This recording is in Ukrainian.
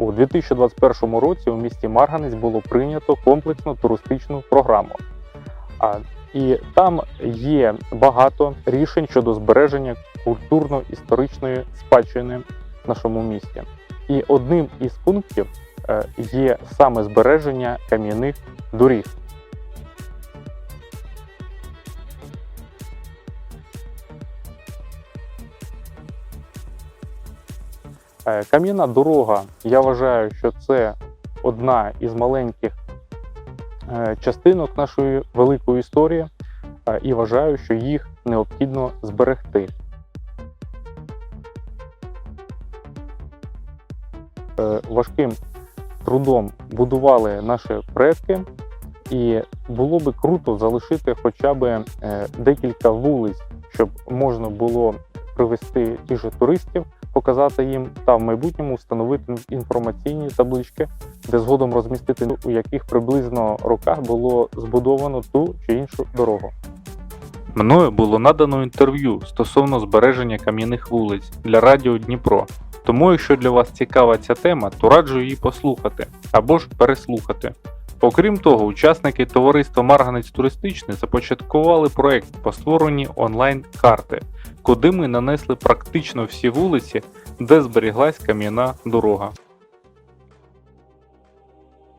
У 2021 році у місті Марганець було прийнято комплексну туристичну програму. І там є багато рішень щодо збереження культурно-історичної спадщини в нашому місті. І одним із пунктів е, є саме збереження кам'яних доріг. Кам'яна дорога, я вважаю, що це одна із маленьких е, частинок нашої великої історії, е, і вважаю, що їх необхідно зберегти. Е, Важким трудом будували наші предки, і було би круто залишити хоча б е, декілька вулиць, щоб можна було привести тих же туристів, показати їм та в майбутньому встановити інформаційні таблички, де згодом розмістити у яких приблизно роках було збудовано ту чи іншу дорогу. Мною було надано інтерв'ю стосовно збереження кам'яних вулиць для Радіо Дніпро. Тому, якщо для вас цікава ця тема, то раджу її послухати або ж переслухати. Окрім того, учасники товариства Марганець Туристичний започаткували проект по створенні онлайн-карти, куди ми нанесли практично всі вулиці, де зберіглась кам'яна дорога.